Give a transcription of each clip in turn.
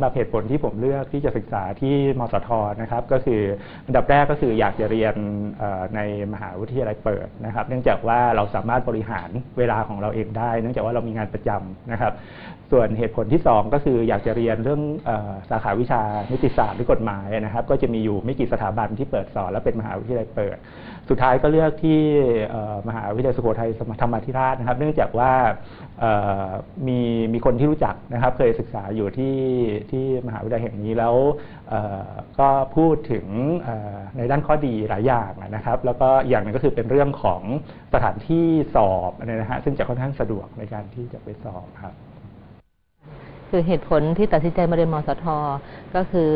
สำหรับเหตุผลที่ผมเลือกที่จะศึกษาที่มสทนะครับก็คืออันดับแรกก็คืออยากจะเรียนในมหาวิทยาลัยเปิดนะครับ เนื่องจากว่าเราสามารถบริหารเวลาของเราเองได้ เนื่องจากว่าเรามีงานประจำนะครับ ส่วนเหตุผลที่ 2 ก็คืออยากจะเรียนเรื่องสาขาวิชานิติศาสตร์หรือกฎหมายนะครับ ก็จะมีอยู่ไม่กี่สถาบันที่เปิดสอนและเป็นมหาวิทยาลัยเปิด สุดท้ายก็เลือกที่มหาวิทยาลัยสุโขทัยธรรมาธิราชนะครับ เนื่องจากว่ามีมีคนที่รู้จักนะครับ เคยศึกษาอยู่ที่ที่มหาวิทยาลัยแห่งนี้แล้วก็พูดถึงในด้านข้อดีหลายอย่างนะครับ แล้วก็อย่างหนึ่งก็คือเป็นเรื่องของสถานที่สอบนะฮะซึ่งจะค่อนข้างสะดวกในการที่จะไปสอบครับ คือเหตุผลที่ตัดสินใจมาเรียนมสทก็คือ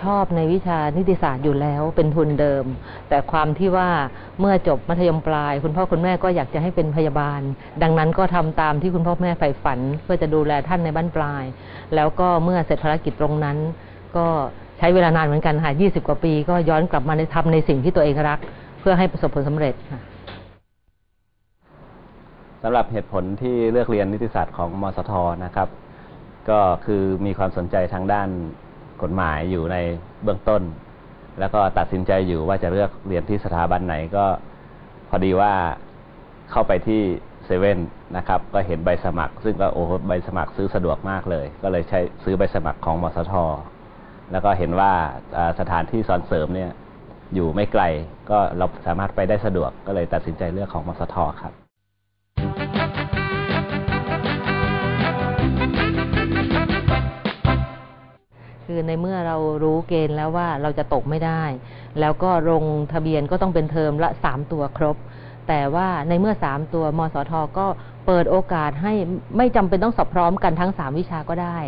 ชอบในวิชานิติศาสตร์อยู่แล้วเป็นทุนเดิม แต่ความที่ว่าเมื่อจบมัธยมปลาย คุณพ่อคุณแม่ก็อยากจะให้เป็นพยาบาล ดังนั้นก็ทำตามที่คุณพ่อแม่ใฝ่ฝัน เพื่อจะดูแลท่านในบ้านปลาย แล้วก็เมื่อเสร็จภารกิจตรงนั้น ก็ใช้เวลานานเหมือนกันค่ะ20กว่าปี ก็ย้อนกลับมาในทำในสิ่งที่ตัวเองรัก เพื่อให้ประสบผลสำเร็จค่ะสำหรับเหตุผลที่เลือกเรียนนิติศาสตร์ของมสทนะครับ ก็คือมีความสนใจทางด้าน กฎหมายอยู่ในเบื้องต้น แล้วก็ตัดสินใจอยู่ว่าจะเลือกเรียนที่สถาบันไหนก็พอดีว่าเข้าไปที่เซเว่นนะครับ ก็เห็นใบสมัคร ซึ่งก็โอ้ใบสมัครซื้อสะดวกมากเลย ก็เลยใช้ซื้อใบสมัครของมสท แล้วก็เห็นว่าสถานที่สอนเสริมเนี่ยอยู่ไม่ไกล ก็เราสามารถไปได้สะดวกก็เลยตัดสินใจเลือกของมสทครับ คือในเมื่อเรารู้เกณฑ์แล้วว่าเราจะตกไม่ได้ แล้วก็ลงทะเบียนก็ต้องเป็นเทอมละสามตัวครบ แต่ว่าในเมื่อสามตัวมสทก็เปิดโอกาสให้ไม่จำเป็นต้องสอบพร้อมกันทั้งสามวิชาก็ได้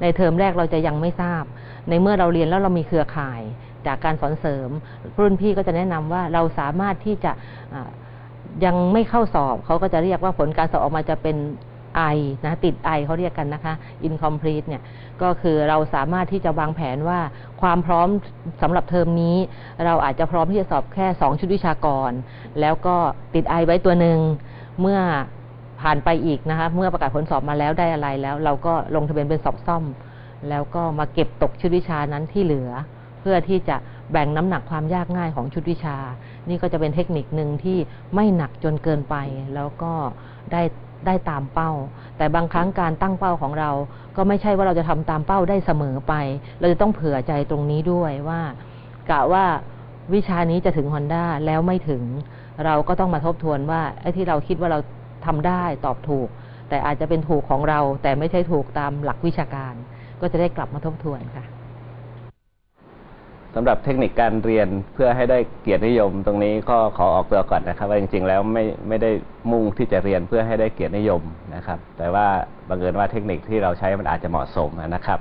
ในเทอมแรกเราจะยังไม่ทราบ ในเมื่อเราเรียนแล้วเรามีเครือข่ายจากการสอนเสริม รุ่นพี่ก็จะแนะนำว่าเราสามารถที่จะยังไม่เข้าสอบเขาก็จะเรียกว่าผลการสอบออกมาจะเป็น ไอนะติดไอเขาเรียกกันนะคะ incomplete เนี่ยก็คือเราสามารถที่จะวางแผนว่าความพร้อมสำหรับเทอมนี้ เราอาจจะพร้อมที่จะสอบแค่ 2 ชุดวิชากร แล้วก็ติดไอไว้ตัวหนึ่งเมื่อผ่านไปอีกนะคะเมื่อประกาศผลสอบมาแล้วได้อะไรแล้ว เราก็ลงทะเบียนเป็นสอบซ่อม แล้วก็มาเก็บตกชุดวิชานั้นที่เหลือ เพื่อที่จะแบ่งน้ำหนักความยากง่ายของชุดวิชา นี่ก็จะเป็นเทคนิคหนึ่งที่ไม่หนักจนเกินไป แล้วก็ได้ ได้ตามเป้า แต่บางครั้งการตั้งเป้าของเรา ก็ไม่ใช่ว่าเราจะทำตามเป้าได้เสมอไป เราจะต้องเผื่อใจตรงนี้ด้วยว่ากะว่าวิชานี้จะถึงฮอนด้าแล้วไม่ถึง เราก็ต้องมาทบทวนว่าไอ้ที่เราคิดว่าเราทำได้ตอบถูก แต่อาจจะเป็นถูกของเรา แต่ไม่ใช่ถูกตามหลักวิชาการ ก็จะได้กลับมาทบทวนค่ะ สำหรับเทคนิคการเรียนเพื่อให้ได้เกียรตินิยม ตรงนี้ก็ขอออกตัวก่อนนะครับ ว่าจริง ๆ แล้วไม่ไม่ได้มุ่งที่จะเรียนเพื่อให้ได้เกียรตินิยมนะครับ แต่ว่าบังเอิญว่าเทคนิคที่เราใช้มันอาจจะเหมาะสมนะครับ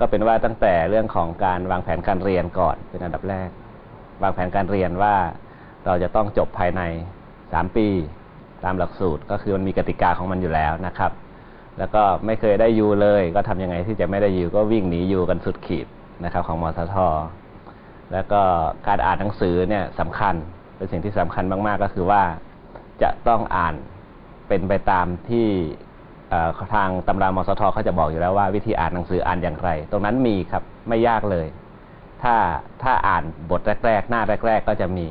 ก็เป็นว่าตั้งแต่เรื่องของการวางแผนการเรียนก่อนเป็นอันดับแรก วางแผนการเรียนว่าเราจะต้องจบภายในสามปี ตามหลักสูตร ก็คือมันมีกติกาของมันอยู่แล้วนะครับ แล้วก็ไม่เคยได้ยูเลย ก็ทำยังไงที่จะไม่ได้ยูก็วิ่งหนียูกันสุดขีดนะครับ ของมสท แล้วก็การอ่านหนังสือเนี่ยสำคัญเป็นสิ่งที่สำคัญมาก ๆ ก็คือว่าจะต้องอ่านเป็นไปตามที่ทางตำรามสทเขาจะบอกอยู่แล้วว่าวิธีอ่านหนังสืออ่านอย่างไร ตรงนั้นมีครับไม่ยากเลย ถ้าถ้าอ่านบทแรก ๆ หน้าแรก ๆ ก็จะมี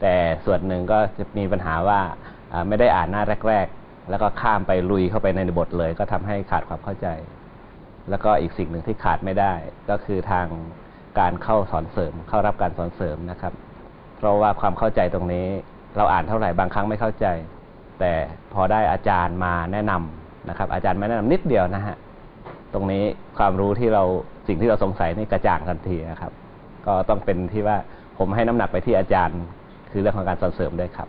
แต่ส่วนหนึ่งก็จะมีปัญหาว่าไม่ได้อ่านหน้าแรก ๆ แล้วก็ข้ามไปลุยเข้าไปในบทเลย ก็ทำให้ขาดความเข้าใจ แล้วก็อีกสิ่งหนึ่งที่ขาดไม่ได้ ก็คือทาง การเข้าสอนเสริม เข้ารับการสอนเสริมนะครับ เพราะว่าความเข้าใจตรงนี้ เราอ่านเท่าไหร่บางครั้งไม่เข้าใจ แต่พอได้อาจารย์มาแนะนำนะครับ อาจารย์มาแนะนำนิดเดียวนะฮะตรงนี้ความรู้ที่เราสิ่งที่เราสงสัยนี่กระจ่างทันทีนะครับ ก็ต้องเป็นที่ว่าผมให้น้ำหนักไปที่อาจารย์ คือเรื่องของการสอนเสริมด้วยครับ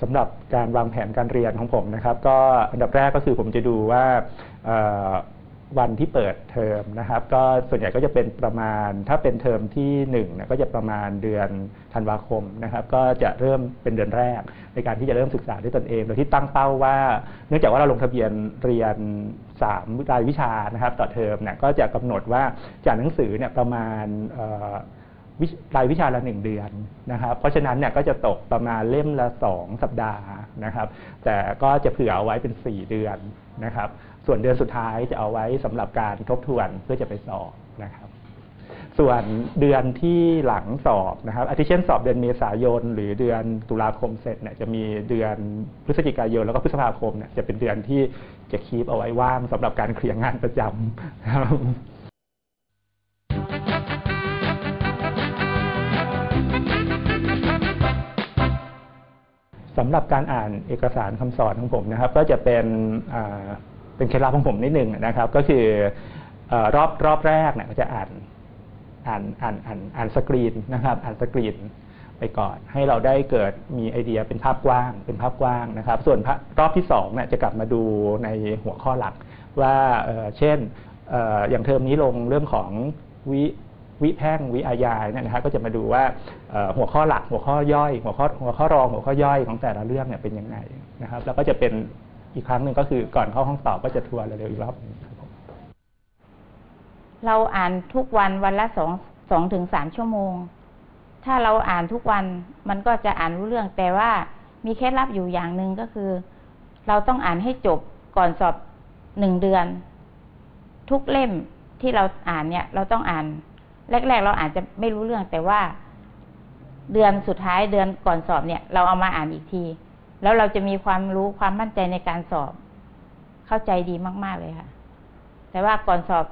สำหรับการวางแผนการเรียนของผมนะครับ ก็อันดับแรกก็คือผมจะดูว่า วันที่เปิดเทอมนะครับ ก็ส่วนใหญ่ก็จะเป็นประมาณ ถ้าเป็นเทอมที่1นึ่งก็จะประมาณเดือนธันวาคมนะครับ ก็จะเริ่มเป็นเดือนแรก ในการที่จะเริ่มศึกษาด้วยตนเองโดยที่ตั้งเป้าว่า เนื่องจากว่าเราลงทะเบียนเรียน3รายวิชานะครับ ต่อเทอมเนี่ยก็จะกำหนดว่าจากหนังสือเนี่ยประมาณ รายวิชาละหนึ่งเดือนนะครับ เพราะฉะนั้นเนี่ยก็จะตกประมาณเล่มละ 2 สัปดาห์นะครับ แต่ก็จะเผื่อเอาไว้เป็น 4 เดือนนะครับ ส่วนเดือนสุดท้ายจะเอาไว้สำหรับการทบทวนเพื่อจะไปสอบนะครับ ส่วนเดือนที่หลังสอบนะครับ อาทิเช่นสอบเดือนเมษายน หรือเดือนตุลาคมเสร็จเนี่ยจะมีเดือนพฤศจิกายนแล้วก็พฤษภาคมเนี่ยจะเป็นเดือนที่จะคีปเอาไว้ว่างสำหรับการเคลียร์งานประจำ สำหรับการอ่านเอกสารคำสอนของผมนะครับ ก็จะเป็นเป็นเคล็ดลับของผมนิดหนึ่งนะครับ ก็คืออรอบรอบแรกเนี่ยก็จะอ่านอ่านอ่านอ่านอ่านสกรีนนะครับ อ่านสกรีนไปก่อนให้เราได้เกิดมีไอเดียเป็นภาพกว้าง เป็นภาพกว้างนะครับ ส่วนรอบที่สองเนี่ยจะกลับมาดูในหัวข้อหลักว่าเช่นออย่างเทอมนี้ลงเรื่องของวิ วิแพ่งวิอาญาเนี่ยนะฮะก็จะมาดูว่าหัวข้อหลักหัวข้อย่อยหัวข้อหัวข้อรองหัวข้อย่อยของแต่ละเรื่องเนี่ยเป็นยังไงนะครับ แล้วก็จะเป็นอีกครั้งหนึ่งก็คือก่อนเข้าห้องสอบก็จะทวนเร็วๆอีกรอบหนึงครับผมเราอ่านทุกวันวันละสองสองถึงสามชั่วโมง ถ้าเราอ่านทุกวันมันก็จะอ่านรู้เรื่อง แต่ว่ามีเคล็ดลับอยู่อย่างหนึ่งก็คือ เราต้องอ่านให้จบก่อนสอบหนึ่งเดือน ทุกเล่มที่เราอ่านเนี่ย เราต้องอ่าน แรก ๆ เราอาจจะไม่รู้เรื่องแต่ว่า เดือนสุดท้ายเดือนก่อนสอบเนี่ย เราเอามาอ่านอีกที แล้วเราจะมีความรู้ความมั่นใจในการสอบ เข้าใจดีมาก ๆเลยค่ะ แต่ว่าก่อนสอบ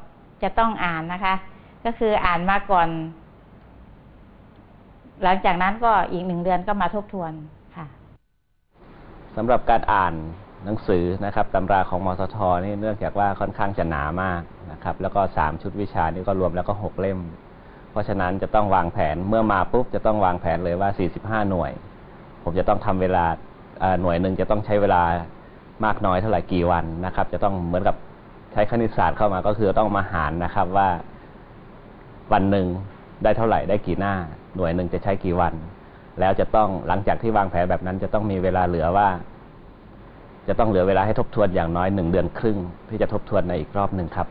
จะต้องอ่านนะคะ ก็คืออ่านมาก่อน หลังจากนั้นก็อีกหนึ่งเดือนก็มาทบทวนค่ะสำหรับการอ่านหนังสือนะครับตำราของมสทนี่เนื่องจากว่าค่อนข้างจะหนามากนะครับ แล้วก็สามชุดวิชานี่ก็รวมแล้วก็หกเล่ม เพราะฉะนั้นจะต้องวางแผนเมื่อมาปุ๊บจะต้องวางแผนเลยว่า 45 หน่วย ผมจะต้องทำเวลาหน่วยหนึ่งจะต้องใช้เวลามากน้อยเท่าไหร่กี่วันนะครับ จะต้องเหมือนกับใช้คณิตศาสตร์เข้ามาก็คือต้องมาหารนะครับว่าวันหนึ่งได้เท่าไหร่ได้กี่หน้า หน่วยหนึ่งจะใช้กี่วัน แล้วจะต้องหลังจากที่วางแผนแบบนั้น จะต้องมีเวลาเหลือว่า จะต้องเหลือเวลาให้ทบทวนอย่างน้อยหนึ่งเดือนครึ่งที่จะทบทวนในอีกรอบหนึ่งครับ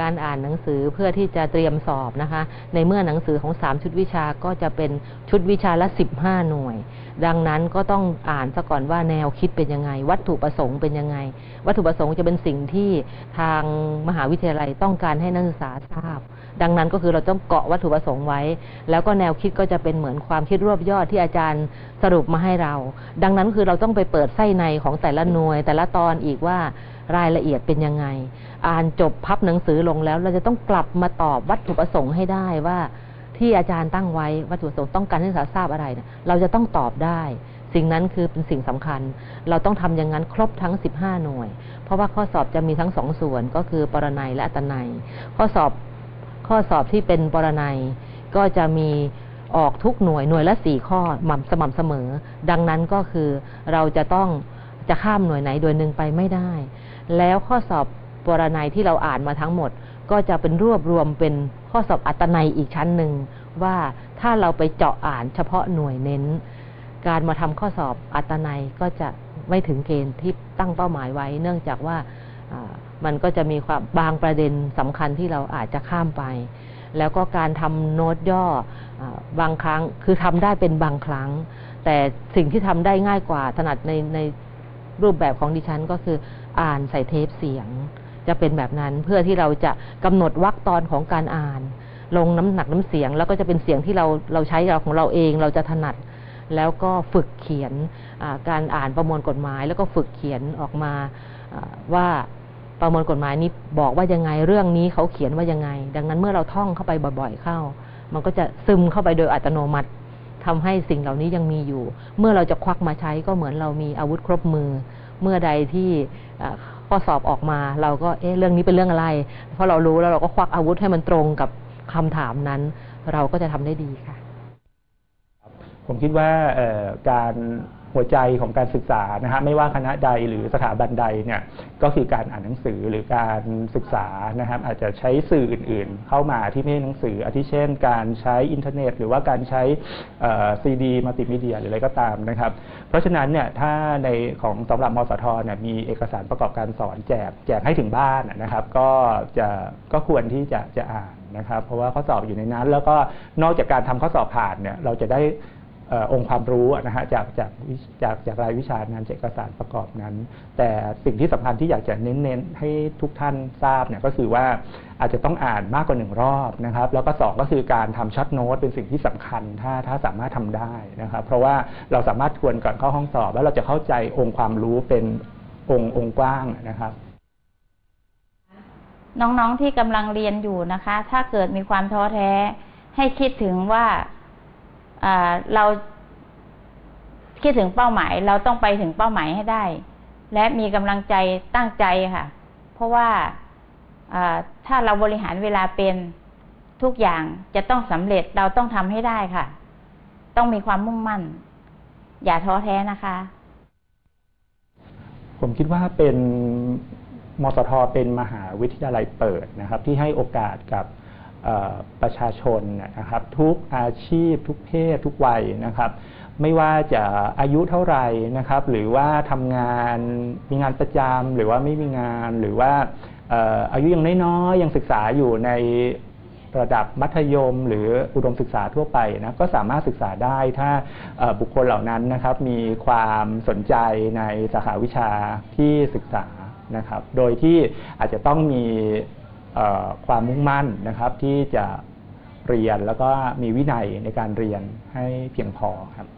การอ่านหนังสือเพื่อที่จะเตรียมสอบนะคะ ในเมื่อหนังสือของ 3 ชุดวิชาก็จะเป็นชุดวิชาละ 15 หน่วย ดังนั้นก็ต้องอ่านซะก่อนว่าแนวคิดเป็นยังไง วัตถุประสงค์เป็นยังไง วัตถุประสงค์จะเป็นสิ่งที่ทางมหาวิทยาลัยต้องการให้นักศึกษาทราบ ดังนั้นก็คือเราต้องเกาะวัตถุประสงค์ไว้ แล้วก็แนวคิดก็จะเป็นเหมือนความคิดรวบยอดที่อาจารย์สรุปมาให้เรา ดังนั้นคือเราต้องไปเปิดไส้ในของแต่ละหน่วย แต่ละตอนอีกว่ารายละเอียดเป็นยังไง อ่านจบพับหนังสือลงแล้ว เราจะต้องกลับมาตอบวัตถุประสงค์ให้ได้ว่า ที่อาจารย์ตั้งไว้วัตถุประสงค์ต้องการให้นักศึกษาทราบอะไรเนี่ยเราจะต้องตอบได้ สิ่งนั้นคือเป็นสิ่งสำคัญ เราต้องทำอย่างนั้นครบทั้ง 15 หน่วย เพราะว่าข้อสอบจะมีทั้งสองส่วนก็คือปรนัยและอัตนัย ข้อสอบข้อสอบที่เป็นปรนัยก็จะมีออกทุกหน่วยหน่วยละสี่ข้อมสม่ำเสมอ ดังนั้นก็คือเราจะต้องจะข้ามหน่วยไหนโดยหนึ่งไปไม่ได้ แล้วข้อสอบ ปรนัยที่เราอ่านมาทั้งหมด ก็จะเป็นรวบรวมเป็นข้อสอบอัตนัยอีกชั้นหนึ่งว่าถ้าเราไปเจาะอ่านเฉพาะหน่วยเน้น การมาทำข้อสอบอัตนัยก็จะไม่ถึงเกณฑ์ที่ตั้งเป้าหมายไว้ เนื่องจากว่ามันก็จะมีความบางประเด็นสำคัญที่เราอาจจะข้ามไป แล้วก็การทำโน้ตย่ออบางครั้งคือทำได้เป็นบางครั้ง แต่สิ่งที่ทำได้ง่ายกว่าถนัดในในรูปแบบของดิฉันก็คืออ่านใส่เทปเสียง จะเป็นแบบนั้นเพื่อที่เราจะกำหนดวรรคตอนของการอ่าน ลงน้ำหนักน้ำเสียง แล้วก็จะเป็นเสียงที่เราเราใช้เราของเราเองเราจะถนัด แล้วก็ฝึกเขียนการอ่านประมวลกฎหมาย แล้วก็ฝึกเขียนออกมาอ่าว่าประมวลกฎหมายนี้บอกว่ายังไงเรื่องนี้เขาเขียนว่ายังไง ดังนั้นเมื่อเราท่องเข้าไปบ่อย ๆ เข้า มันก็จะซึมเข้าไปโดยอัตโนมัติทำให้สิ่งเหล่านี้ยังมีอยู่ เมื่อเราจะควักมาใช้ก็เหมือนเรามีอาวุธครบมือ เมื่อใดที่ ข้อสอบออกมาเราก็เอ๊ะเรื่องนี้เป็นเรื่องอะไร เพราะเรารู้แล้วเราก็ควักอาวุธให้มันตรงกับคำถามนั้น เราก็จะทำได้ดีค่ะ ผมคิดว่าการ หัวใจของการศึกษานะฮะไม่ว่าคณะใดหรือสถาบันใดเนี่ยก็คือการอ่านหนังสือหรือการศึกษานะครับอาจจะใช้สื่ออื่น ๆ เข้ามาที่ไม่ใช่หนังสืออาทิเช่น การใช้อินเทอร์เน็ต หรือว่าการใช้ซีดีมัลติมีเดียหรืออะไรก็ตามนะครับ เพราะฉะนั้นเนี่ยถ้าในของสำหรับมสทเนี่ยมีเอกสารประกอบการสอนแจกแจกให้ถึงบ้านนะครับ ก็จะก็ควรที่จะจะอ่านนะครับ เพราะว่าข้อสอบอยู่ในนั้น แล้วก็นอกจากการทำข้อสอบผ่านเนี่ยเราจะได้ องค์ความรู้นะฮะจากจากวิจากจากรายวิชางานเอกสารประกอบนั้น แต่สิ่งที่สำคัญที่อยากจะเน้นๆให้ทุกท่านทราบเนี่ยก็คือว่าอาจจะต้องอ่านมากกว่าหนึ่งรอบนะครับ แล้วก็สองก็คือการทำช็อตโน้ตเป็นสิ่งที่สำคัญถ้าถ้าสามารถทำได้นะครับ เพราะว่าเราสามารถทวนก่อนเข้าห้องสอบ แล้วเราจะเข้าใจองค์ความรู้เป็นองค์องค์กว้างนะครับน้องๆที่กำลังเรียนอยู่นะคะ ถ้าเกิดมีความท้อแท้ ให้คิดถึงว่า เราคิดถึงเป้าหมาย เราต้องไปถึงเป้าหมายให้ได้ และมีกำลังใจตั้งใจค่ะ เพราะว่าถ้าเราบริหารเวลาเป็นทุกอย่างจะต้องสำเร็จเราต้องทำให้ได้ค่ะ ต้องมีความมุ่งมั่น อย่าท้อแท้นะคะ ผมคิดว่าเป็นมสทเป็นมหาวิทยาลัยเปิดนะครับ ที่ให้โอกาสกับ ประชาชนนะครับทุกอาชีพ ทุกเพศ ทุกวัยนะครับ ไม่ว่าจะอายุเท่าไหร่นะครับ หรือว่าทำงานมีงานประจำหรือว่าไม่มีงานหรือว่าอายุยังน้อยๆยังศึกษาอยู่ในระดับมัธยมหรืออุดมศึกษาทั่วไปนะก็สามารถศึกษาได้ถ้าบุคคลเหล่านั้นนะครับมีความสนใจในสาขาวิชาที่ศึกษานะครับ โดยที่อาจจะต้องมี ความมุ่งมั่นนะครับที่จะเรียนแล้วก็มีวินัยในการเรียนให้เพียงพอครับ